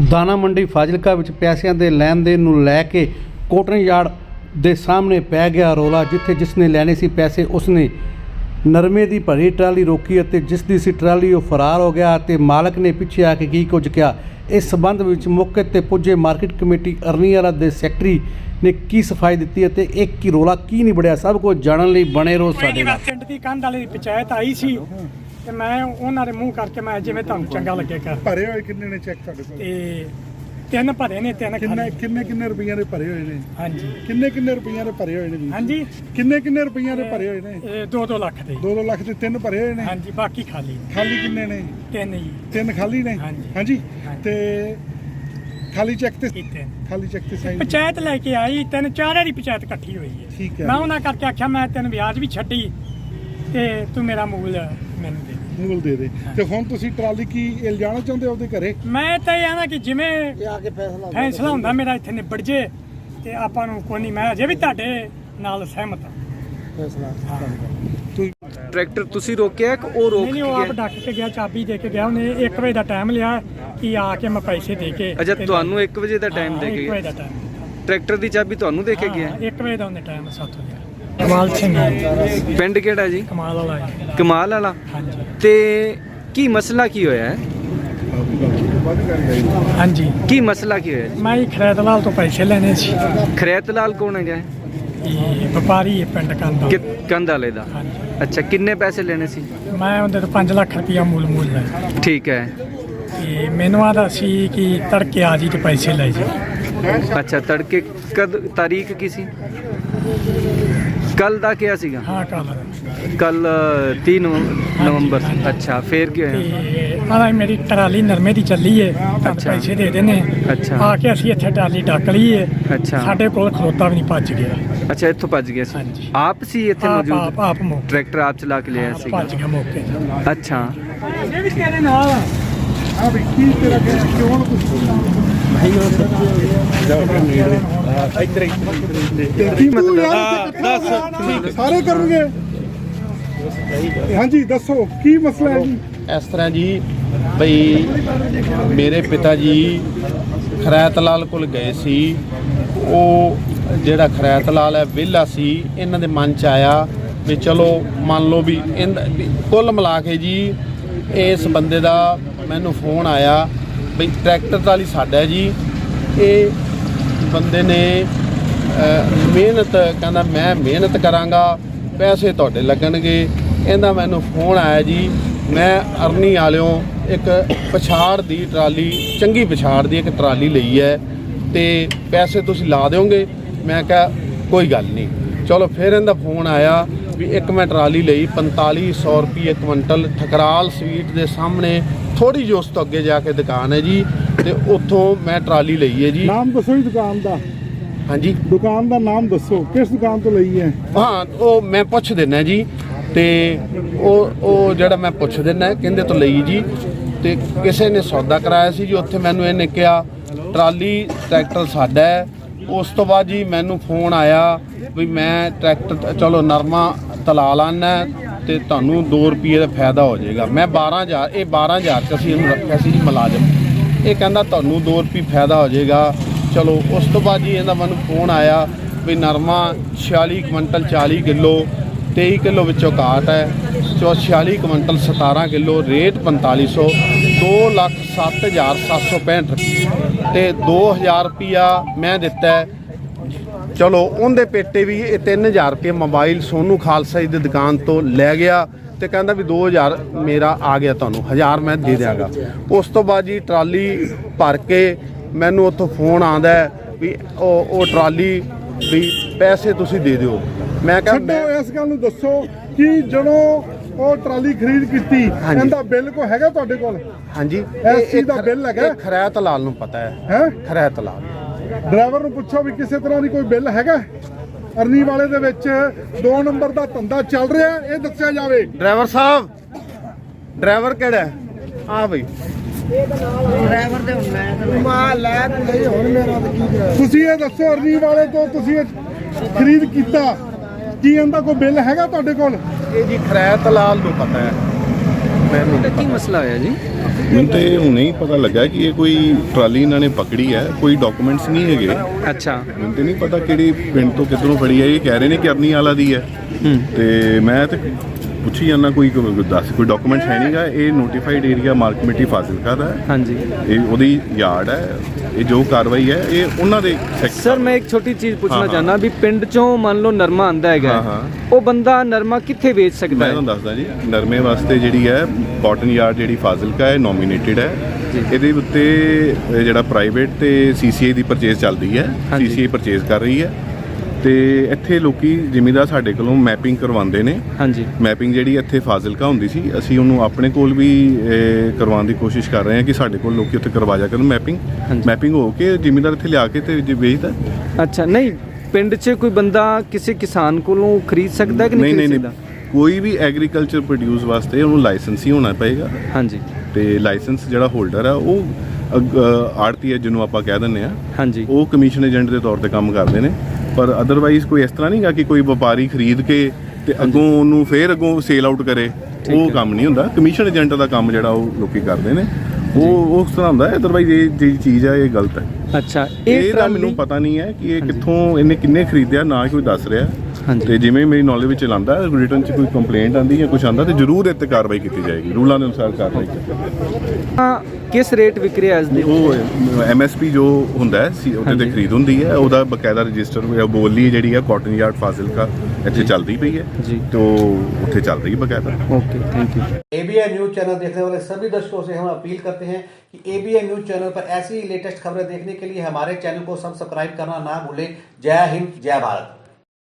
ਦਾਣਾ ਮੰਡੀ ਫਾਜ਼ਿਲਕਾ ਵਿੱਚ ਪੈਸਿਆਂ ਦੇ ਲੈਣ ਦੇਣ ਨੂੰ ਲੈ ਕੇ ਕੋਟਨ ਯਾਰਡ ਦੇ ਸਾਹਮਣੇ ਪੈ ਗਿਆ ਰੋਲਾ, ਜਿੱਥੇ ਜਿਸ ਨੇ ਲੈਣੇ ਸੀ ਪੈਸੇ, ਉਸਨੇ ਨਰਮੇ ਦੀ ਭਰੀ ਟਰਾਲੀ ਰੋਕੀ ਅਤੇ ਜਿਸ ਦੀ ਸੀ ਟਰਾਲੀ ਉਹ ਫਰਾਰ ਹੋ ਗਿਆ ਅਤੇ ਮਾਲਕ ਨੇ ਪਿੱਛੇ ਆ ਕੇ ਕੀ ਕੁਝ ਕਿਹਾ? ਇਸ ਸਬੰਧ ਵਿੱਚ ਮੌਕੇ ਤੇ ਪੁੱਜੇ ਮਾਰਕੀਟ ਕਮੇਟੀ ਅਰਨੀਆਲਾ ਦੇ ਸੈਕਟਰੀ ਨੇ ਕੀ ਸਫ਼ਾਈ ਦਿੱਤੀ ਅਤੇ ਇਹ ਕੀ ਰੋਲਾ, ਕੀ ਨਹੀਂ ਬੜਿਆ ਸਭ ਕੁਝ ਜਾਣਨ ਲਈ ਬਣੇ ਰਹੋ ਸਾਡੇ ਨਾਲ। ਪਿੰਡ ਦੀ ਕੰਧ ਵਾਲੀ ਦੀ ਪੰਚਾਇਤ ਆਈ ਸੀ। ਤੇ ਮੈਂ ਉਹਨਾਂ ਦੇ ਮੂੰਹ ਕਰਕੇ ਮੈਂ ਜਿਵੇਂ ਤੁਹਾਨੂੰ ਚੰਗਾ ਲੱਗੇ ਕਰ। ਭਰੇ ਹੋਏ ਕਿੰਨੇ ਨੇ ਚੈੱਕ ਤੁਹਾਡੇ ਕੋਲ? ਤੇ ਤਿੰਨ ਭਰੇ ਨੇ ਤਿੰਨ ਕਿੰਨੇ ਕਿੰਨੇ ਕਿੰਨੇ ਰੁਪਈਆਂ ਦੇ ਭਰੇ ਹੋਏ ਨੇ? ਹਾਂਜੀ। ਕਿੰਨੇ ਕਿੰਨੇ ਰੁਪਈਆਂ ਦੇ ਭਰੇ ਹੋਏ ਨੇ ਜੀ? ਹਾਂਜੀ। ਕਿੰਨੇ ਕਿੰਨੇ ਰੁਪਈਆਂ ਦੇ ਭਰੇ ਹੋਏ ਨੇ? ਇਹ 2-2 ਲੱਖ ਦੇ। 2-2 ਲੱਖ ਦੇ ਤਿੰਨ ਭਰੇ ਹੋਏ ਨੇ? ਹਾਂਜੀ ਬਾਕੀ ਖਾਲੀ ਖਾਲੀ ਕਿੰਨੇ ਨੇ? ਤਿੰਨ ਹੀ। ਤਿੰਨ ਖਾਲੀ ਨੇ? ਹਾਂਜੀ। ਤੇ ਖਾਲੀ ਚੈੱਕ ਤੇ ਕੀਤੇ ਖਾਲੀ ਚੈੱਕ ਤੇ ਸਾਈਨ ਪੰਚਾਇਤ ਲੈ ਕੇ ਆਈ ਤਿੰਨ ਚਾਰੇ ਦੀ ਪੰਚਾਇਤ ਇਕੱਠੀ ਹੋਈ ਹੈ। ਠੀਕ ਹੈ। ਮੈਂ ਉਹਨਾਂ ਕਰਕੇ ਆਖਿਆ ਮੈਂ ਤੈਨੂੰ ਵਿਆਜ ਵੀ ਛੱਡੀ ਤੇ ਤੂੰ ਮੇਰਾ ਮੂਲ ਮੈਨੂੰ ਦੇ। ਮੂਲ ਦੇ ਦੇ। ਤੇ ਹੁਣ ਤੁਸੀਂ ਟਰਾਲੀ ਕੀ ਇਲਜਾਣਾ ਚਾਹੁੰਦੇ ਹੋ ਉਹਦੇ ਘਰੇ? ਮੈਂ ਤਾਂ ਇਹ ਆਣਾ ਕਿ ਜਿਵੇਂ ਫੈਸਲਾ ਹੁੰਦਾ। ਮੇਰਾ ਇੱਥੇ ਨਿਬੜ ਜੇ ਤੇ ਆਪਾਂ ਨੂੰ ਕੋਈ ਨਹੀਂ ਮੈਂ ਅਜੇ ਵੀ ਤੁਹਾਡੇ ਨਾਲ ਸਹਿਮਤ ਹਾਂ। ਤੁਸੀਂ ਟਰੈਕਟਰ ਤੁਸੀਂ ਰੋਕਿਆ ਕਿ ਉਹ ਰੋਕ ਨਹੀਂ ਨਹੀਂ ਉਹ ਆਪ ਕੇ ਡੱਕ ਕੇ ਗਿਆ ਚਾਬੀ ਦੇ ਕੇ ਗਿਆ ਉਹਨੇ 1 ਵਜੇ ਦਾ ਟਾਈਮ ਲਿਆ ਕਿ ਆ ਕੇ ਮੈਂ ਪੈਸੇ ਦੇ ਕੇ ਅੱਛਾ ਤੁਹਾਨੂੰ 1 ਵਜੇ ਦਾ ਟਾਈਮ ਦੇ ਕੇ 1 ਵਜੇ ਗਿਆ ਦਾ ਟਾਈਮ ਟਰੈਕਟਰ ਦੀ ਚਾਬੀ ਤੁਹਾਨੂੰ ਦੇ ਕੇ ਗਿਆ 1 ਵਜੇ ਦਾ ਉਹਨੇ ਟਾਈਮ ਸਾਥੋਂ ਲਿਆ ਕਮਾਲ ਸਿੰਘ ਹੈ। ਪਿੰਡ ਕਿਹੜਾ ਜੀ? ਕਮਾਲ ਵਾਲਾ ਹੈ। ਕਮਾਲ ਵਾਲਾ। ਹਾਂਜੀ। ਤੇ ਕੀ ਮਸਲਾ ਕੀ ਹੋਇਆ? ਹੈ ਹਾਂਜੀ। ਕੀ ਮਸਲਾ ਕੀ ਹੋਇਆ ਜੀ? ਮੈਂ ਹੀ ਖਰੇਦ ਲਾਲ ਤੋਂ ਪੈਸੇ ਲੈਣੇ ਸੀ। ਖਰੇਤ ਲਾਲ ਕੌਣ ਹੈਗਾ? ਹੈ? ਇਹ ਵਪਾਰੀ ਹੈ ਪਿੰਡ ਕੰਦਾ ਕਿ ਦਾ? ਹਾਂਜੀ। ਅੱਛਾ ਕਿੰਨੇ ਪੈਸੇ ਲੈਣੇ ਸੀ? ਮੈਂ ਉਹਦੇ ਤੋਂ 5 ਲੱਖ ਰੁਪਇਆ ਮੂਲ ਮੂਲ ਲਿਆ। ਠੀਕ ਹੈ। ਤੇ ਮੈਨੂੰ ਆਦਾ ਸੀ ਕਿ ਤੜਕੇ ਆ ਜੀ ਤੇ ਪੈਸੇ ਲੈ ਜੀ। ਅੱਛਾ ਤੜਕੇ ਕਦ ਤਾਰੀਖ ਕੀ ਸੀ? ਕੱਲ ਦਾ ਕਿਹਾ ਸੀਗਾ? ਹਾਂ ਕੱਲ ਕੱਲ 3 ਨਵੰਬਰ। ਅੱਛਾ ਫੇਰ ਕੀ ਹੋਇਆ? ਆਦਾ ਮੇਰੀ ਟਰਾਲੀ ਨਰਮੇ ਦੀ ਚੱਲੀ ਏ ਤਾਂ ਅੱਛਾ। ਪੈਸੇ ਦੇ ਦੇਣੇ ਅੱਛਾ। ਆ ਕੇ ਅਸੀਂ ਇੱਥੇ ਟਰਾਲੀ ਡੱਕ ਲਈ ਏ। ਅੱਛਾ। ਸਾਡੇ ਕੋਲ ਖਲੋਤਾ ਵੀ ਨਹੀਂ ਭੱਜ ਗਿਆ। ਅੱਛਾ ਇੱਥੋਂ ਭੱਜ ਗਿਆ ਸੀ? ਹਾਂਜੀ। ਆਪ ਸੀ ਇੱਥੇ ਆਪ ਮੌਜੂਦ? ਆਪ ਆਪ ਮੌਕੇ। ਟਰੈਕਟਰ ਆਪ ਚਲਾ ਕੇ ਲਿਆ ਸੀਗਾ? ਭੱਜ ਗਿਆ ਮੌਕੇ ਤੇ। ਅੱਛਾ। ਕੀ ਮਤਲਬ ਦੱਸ ਸਾਰੇ ਕਰਨਗੇ। ਹਾਂਜੀ ਦੱਸੋ ਕੀ ਮਸਲਾ ਹੈ ਜੀ? ਇਸ ਤਰ੍ਹਾਂ ਜੀ ਬਈ ਮੇਰੇ ਪਿਤਾ ਜੀ ਖਰੈਤ ਲਾਲ ਕੋਲ ਗਏ ਸੀ। ਉਹ ਜਿਹੜਾ ਖਰੈਤ ਲਾਲ ਹੈ ਵਿਹਲਾ ਸੀ। ਇਹਨਾਂ ਦੇ ਮਨ ਚ ਆਇਆ ਵੀ ਚਲੋ ਮੰਨ ਲਓ ਵੀ ਇਹਦਾ- ਵੀ ਕੁੱਲ ਮਿਲਾ ਕੇ ਜੀ ਇਸ ਬੰਦੇ ਦਾ ਮੈਨੂੰ ਫੋਨ ਆਇਆ ਬਈ ਟਰੈਕਟਰ ਟਰਾਲੀ ਸਾਡਾ ਜੀ। ਇਹ ਬੰਦੇ ਨੇ ਮਿਹਨਤ, ਕਹਿੰਦਾ ਮੈਂ ਮਿਹਨਤ ਕਰਾਂਗਾ, ਪੈਸੇ ਤੁਹਾਡੇ ਲੱਗਣਗੇ। ਇਹਦਾ ਮੈਨੂੰ ਫੋਨ ਆਇਆ ਜੀ, ਮੈਂ ਅਰਨੀ ਵਾਲਿਓ ਇੱਕ ਪਛਾੜ ਦੀ ਟਰਾਲੀ, ਚੰਗੀ ਪਛਾੜ ਦੀ ਇੱਕ ਟਰਾਲੀ ਲਈ ਹੈ ਤੇ ਪੈਸੇ ਤੁਸੀਂ ਲਾ ਦਿਓਗੇ? ਮੈਂ ਕਿਹਾ, ਕੋਈ ਗੱਲ ਨਹੀਂ। ਚਲੋ ਫਿਰ ਇਹਦਾ ਫੋਨ ਆਇਆ ਵੀ ਇੱਕ ਮੈਂ ਟਰਾਲੀ ਲਈ 4500 ਰੁਪਏ ਕੁਇੰਟਲ ਠਕਰਾਲ ਸਵੀਟ ਦੇ ਸਾਹਮਣੇ ਥੋੜੀ ਜਿਹੀ ਉਸ ਤੋਂ ਅੱਗੇ ਜਾ ਕੇ ਦੁਕਾਨ ਹੈ ਜੀ ਤੇ ਉੱਥੋਂ ਮੈਂ ਟਰਾਲੀ ਲਈ ਹੈ ਜੀ। ਨਾਮ ਦੱਸੋ ਜੀ ਦੁਕਾਨ ਦਾ। ਹਾਂਜੀ। ਦੁਕਾਨ ਦਾ ਨਾਮ ਦੱਸੋ ਕਿਸ ਦੁਕਾਨ ਤੋਂ ਲਈ ਹੈ? ਹਾਂ ਉਹ ਮੈਂ ਪੁੱਛ ਦਿੰਨਾ ਜੀ ਤੇ ਉਹ ਉਹ ਜਿਹੜਾ ਮੈਂ ਪੁੱਛ ਦਿੰਨਾ ਕਹਿੰਦੇ ਤੋਂ ਲਈ ਜੀ ਤੇ ਕਿਸੇ ਨੇ ਸੌਦਾ ਕਰਾਇਆ ਸੀ ਜੀ ਉੱਥੇ ਮੈਨੂੰ ਇਹਨੇ ਕਿਹਾ ਟਰਾਲੀ ਟਰੈਕਟਰ ਸਾਡਾ ਹੈ ਉਸ ਤੋਂ ਬਾਅਦ ਜੀ ਮੈਨੂੰ ਫੋਨ ਆਇਆ ਵੀ ਮੈਂ ਟਰੈਕਟਰ ਚਲੋ ਨਰਮਾ ਤਲਾ ਲਾਣਾ ਤੇ ਤੁਹਾਨੂੰ 2 ਰੁਪਏ ਦਾ ਫਾਇਦਾ ਹੋ ਜਾਏਗਾ। ਮੈਂ 12000 ਇਹ 12000 ਚ ਅਸੀਂ ਇਹਨੂੰ ਰੱਖਿਆ ਸੀ ਜੀ ਮੁਲਾਜ਼ਮ। ਇਹ ਕਹਿੰਦਾ ਤੁਹਾਨੂੰ 2 ਰੁਪਏ ਫਾਇਦਾ ਹੋ ਜਾਏਗਾ। ਚਲੋ ਉਸ ਤੋਂ ਬਾਅਦ ਜੀ ਇਹਦਾ ਮੈਨੂੰ ਫੋਨ ਆਇਆ ਵੀ ਨਰਮਾ 46 ਕੁਇੰਟਲ 40 ਕਿਲੋ 23 ਕਿਲੋ ਵਿੱਚੋਂ ਘਾਟ ਹੈ। ਚੋ 46 ਕੁਇੰਟਲ 17 ਕਿਲੋ, ਰੇਟ 4500 2 ਲੱਖ 7765 ਰੁਪਏ ਤੇ 2000 ਰੁਪਿਆ ਮੈਂ ਦਿੱਤਾ। ਚਲੋ ਉਹਦੇ ਪੇਟੇ ਵੀ ਇਹ 3000 ਰੁਪਏ ਮੋਬਾਈਲ ਸੋਨੂ ਖਾਲਸਾ ਜੀ ਦੀ ਦੁਕਾਨ ਤੋਂ ਲੈ ਗਿਆ ਤੇ ਕਹਿੰਦਾ ਵੀ 2000 ਮੇਰਾ ਆ ਗਿਆ ਤੁਹਾਨੂੰ 1000 ਮੈਂ ਦੇ ਦਿਆਂਗਾ ਉਸ ਤੋਂ ਬਾਅਦ ਜੀ ਟਰਾਲੀ ਭਰ ਕੇ ਮੈਨੂੰ ਉੱਥੋਂ ਫੋਨ ਆਂਦਾ ਵੀ ਉਹ ਉਹ ਟਰਾਲੀ ਵੀ ਪੈਸੇ ਤੁਸੀਂ ਦੇ ਦਿਓ ਮੈਂ ਕਿਹਾ ਛੱਡੋ ਇਸ ਗੱਲ ਨੂੰ ਦੱਸੋ ਕਿ ਜਦੋਂ ਉਹ ਟਰਾਲੀ ਖਰੀਦ ਕੀਤੀ। ਇਹਦਾ ਬਿੱਲ ਕੋ ਹੈਗਾ ਤੁਹਾਡੇ ਕੋਲ? ਹਾਂਜੀ। ਇਸ ਚੀਜ਼ ਦਾ ਬਿੱਲ ਹੈਗਾ? ਖਰੈਤ ਲਾਲ ਨੂੰ ਪਤਾ ਹੈ। ਹੈ? ਖਰੈਤ ਲਾਲ। ਡਰਾਈਵਰ ਨੂੰ ਪੁੱਛੋ ਵੀ ਕਿਸੇ ਤਰ੍ਹਾਂ ਦੀ ਕੋਈ ਬਿੱਲ ਹੈਗਾ? ਅਰਨੀ ਵਾਲੇ ਦੇ ਵਿੱਚ 2 ਨੰਬਰ ਦਾ ਧੰਦਾ ਚੱਲ ਰਿਹਾ। ਇਹ ਦੱਸਿਆ ਜਾਵੇ। ਡਰਾਈਵਰ ਸਾਹਿਬ ਡਰਾਈਵਰ ਕਿਹੜਾ ਆ ਬਈ। ਤੁਸੀਂ ਇਹ ਦੱਸੋ ਅਰਨੀ ਵਾਲੇ ਤੋਂ ਤੁਸੀਂ ਖਰੀਦ ਕੀਤਾ। ਕੀ ਇਹਦਾ ਕੋਈ ਬਿੱਲ ਹੈਗਾ ਤੁਹਾਡੇ ਕੋਲ? ਇਹ ਜੀ ਖਰੈਤ ਲਾਲ ਨੂੰ ਪਤਾ ਹੈ। ਮੈਨੂੰ ਤਾਂ ਕੀ ਮਸਲਾ ਹੋਇਆ ਜੀ? ਮੈਨੂੰ ਤੇ ਹੁਣੇ ਹੀ ਪਤਾ ਲੱਗਾ ਕਿ ਇਹ ਕੋਈ ਟਰਾਲੀ ਇਹਨਾਂ ਨੇ ਪਕੜੀ ਹੈ ਕੋਈ ਡਾਕੂਮੈਂਟਸ ਨਹੀਂ ਹੈਗੇ। ਅੱਛਾ। ਮੈਨੂੰ ਤੇ ਨਹੀਂ ਪਤਾ ਕਿਹੜੀ ਪਿੰਡ ਤੋਂ ਕਿੱਧਰੋਂ ਫੜੀ ਹੈ ਇਹ ਕਹਿ ਰਹੇ ਨੇ ਕਿ ਅਰਨੀ ਵਾਲਾ ਦੀ ਹੈ। ਤੇ ਮੈਂ ਤੇ ਪੁੱਛੀ ਜਾਂਦਾ ਕੋਈ ਕੋਈ ਦੱਸ ਕੋਈ ਡਾਕੂਮੈਂਟ ਹੈ ਨਹੀਂਗਾ ਇਹ notified area mark committee Fazilka ਦਾ ਹੈ ਹਾਂਜੀ ਇਹ ਉਹਦੀ ਯਾਰਡ ਹੈ ਇਹ ਜੋ ਕਾਰਵਾਈ ਹੈ ਇਹ ਉਹਨਾਂ ਦੇ ਸਰ ਮੈਂ ਇੱਕ ਛੋਟੀ ਚੀਜ਼ ਪੁੱਛਣਾ। ਚਾਹਨਾ ਵੀ ਪਿੰਡ ਚੋਂ ਮੰਨ ਲਓ ਨਰਮਾ ਆਂਦਾ ਹੈਗਾ। ਉਹ ਬੰਦਾ ਨਰਮਾ ਕਿੱਥੇ ਵੇਚ ਸਕਦਾ ਮੈਂ ਤੁਹਾਨੂੰ ਦੱਸਦਾ ਜੀ ਨਰਮੇ ਵਾਸਤੇ ਜਿਹੜੀ ਹੈ ਕਾਟਨ ਯਾਰਡ ਜਿਹੜੀ ਫਾਜ਼ਿਲਕਾ ਹੈ ਨੋਮੀਨੇਟਡ ਹੈ ਇਹਦੇ ਉੱਤੇ ਜਿਹੜਾ ਪ੍ਰਾਈਵੇਟ ਤੇ ਸੀਸੀਆਈ ਦੀ ਪਰਚੇਸ ਚੱਲਦੀ ਹੈ। ਸੀਸੀਆਈ ਪਰਚੇਸ ਕਰ ਰਹੀ ਹੈ ਤੇ ਇੱਥੇ ਲੋਕੀ ਜ਼ਿਮੀਂਦਾਰ ਸਾਡੇ ਕੋਲੋਂ ਮੈਪਿੰਗ ਕਰਵਾਉਂਦੇ ਨੇ। ਹਾਂਜੀ। ਮੈਪਿੰਗ ਜਿਹੜੀ ਇੱਥੇ ਫਾਜ਼ਿਲਕਾ ਹੁੰਦੀ ਸੀ ਅਸੀਂ ਉਹਨੂੰ ਆਪਣੇ ਕੋਲ ਵੀ ਕਰਵਾਉਣ ਦੀ ਕੋਸ਼ਿਸ਼ ਕਰ ਰਹੇ ਹਾਂ ਕਿ ਸਾਡੇ ਕੋਲ ਲੋਕੀ ਉੱਥੇ ਕਰਵਾ ਜਾ ਕਰਨ ਮੈਪਿੰਗ। ਮੈਪਿੰਗ ਹੋ ਕੇ ਜ਼ਿਮੀਂਦਾਰ ਇੱਥੇ ਲਿਆ ਕੇ ਤੇ ਵੇਚਦਾ। ਅੱਛਾ ਨਹੀਂ ਪਿੰਡ 'ਚ ਕੋਈ ਬੰਦਾ ਕਿਸੇ ਕਿਸਾਨ ਕੋਲੋਂ ਖਰੀਦ ਸਕਦਾ ਕਿ ਨਹੀਂ ਖਰੀਦ ਸਕਦਾ? ਕੋਈ ਵੀ ਐਗਰੀਕਲਚਰ ਪ੍ਰੋਡਿਊਸ ਵਾਸਤੇ ਉਹਨੂੰ ਲਾਇਸੈਂਸ ਹੀ ਹੋਣਾ ਪਏਗਾ। ਹਾਂਜੀ। ਤੇ ਲਾਇਸੈਂਸ ਜਿਹੜਾ ਹੋਲਡਰ ਹੈ ਉਹ ਆੜਤੀ ਹੈ ਜਿਹਨੂੰ ਆਪਾਂ ਕਹਿ ਦਿੰਦੇ ਆ ਹਾਂਜੀ। ਉਹ ਕਮਿਸ਼ਨ ਏਜੰਟ ਦੇ ਤੌਰ ਤੇ ਕੰਮ ਕਰਦੇ ਨੇ। ਪਰ ਅਦਰਵਾਈਜ਼ ਕੋਈ ਇਸ ਤਰ੍ਹਾਂ ਨਹੀਂਗਾ ਕਿ ਕੋਈ ਵਪਾਰੀ ਖਰੀਦ ਕੇ ਤੇ ਅੱਗੋਂ ਉਹਨੂੰ ਫੇਰ ਅੱਗੋਂ ਸੇਲ ਆਊਟ ਕਰੇ। ਉਹ ਕੰਮ ਨਹੀਂ ਹੁੰਦਾ। ਕਮਿਸ਼ਨ ਏਜੰਟ ਦਾ ਕੰਮ ਜਿਹੜਾ ਉਹ ਲੋਕੀ ਕਰਦੇ ਨੇ। ਉਹ ਉਸ ਤਰ੍ਹਾਂ ਹੁੰਦਾ। ਹੈ ਅਦਰਵਾਈਜ਼ ਇਹ ਜਿਹੜੀ ਚੀਜ਼ ਹੈ ਇਹ ਗਲਤ ਹੈ। ਅੱਛਾ ਇਹ ਤਾਂ ਮੈਨੂੰ ਪਤਾ ਨਹੀਂ ਹੈ ਕਿ ਇਹ ਕਿੱਥੋਂ ਇਹਨੇ ਕਿੰਨੇ ਖਰੀਦਿਆ ਨਾ ਕੋਈ ਦੱਸ ਰਿਹਾ। ਤੇ ਜਿਵੇਂ ਮੇਰੀ ਨੌਲੇਜ ਵਿੱਚ ਲਾਂਦਾ ਰਿਟਰਨ 'ਚ ਕੋਈ ਕੰਪਲੇਂਟ ਆਂਦੀ ਜਾਂ ਕੁਝ ਆਂਦਾ ਤੇ ਜ਼ਰੂਰ ਇਹ ਤੇ ਕਾਰਵਾਈ ਕੀਤੀ ਜਾਏਗੀ ਰੂਲਾਂ ਦੇ ਅਨੁਸਾਰ ਕਾਰਵਾਈ ਕੀਤੀ ਜਾਏਗੀ ਹਾਂ, ਕਿਸ ਰੇਟ ਵਿਕ ਰਿਹਾ ਇਸ ਦੇ ਉਹ ਐਮਐਸਪੀ ਜੋ ਹੁੰਦਾ ਹੈ ਸੀ ਉਹਦੇ ਤੇ ਹਾਂਜੀ। ਖਰੀਦ ਹੁੰਦੀ ਹੈ ਉਹਦਾ ਬਕਾਇਦਾ ਰਜਿਸਟਰ ਜਾਂ ਬੋਲੀ ਜਿਹੜੀ ਹੈ ਕਾਟਨ ਯਾਰਡ ਫਾਜ਼ਿਲਕਾ ਇੱਥੇ ਚੱਲਦੀ ਪਈ ਹੈ ਜੀ। ਤੇ ਉਹ ਉੱਥੇ ਚੱਲ ਰਹੀ ਹੈ ਬਕਾਇਦਾ okay thank you A B N news channel देखने वाले सभी दर्शकों से हम अपील करते हैं कि एबीएन न्यूज चैनल पर ऐसी लेटेस्ट खबरें देखने के लिए हमारे चैनल को सब्सक्राइब करना ना भूलें जय हिंद जय भारत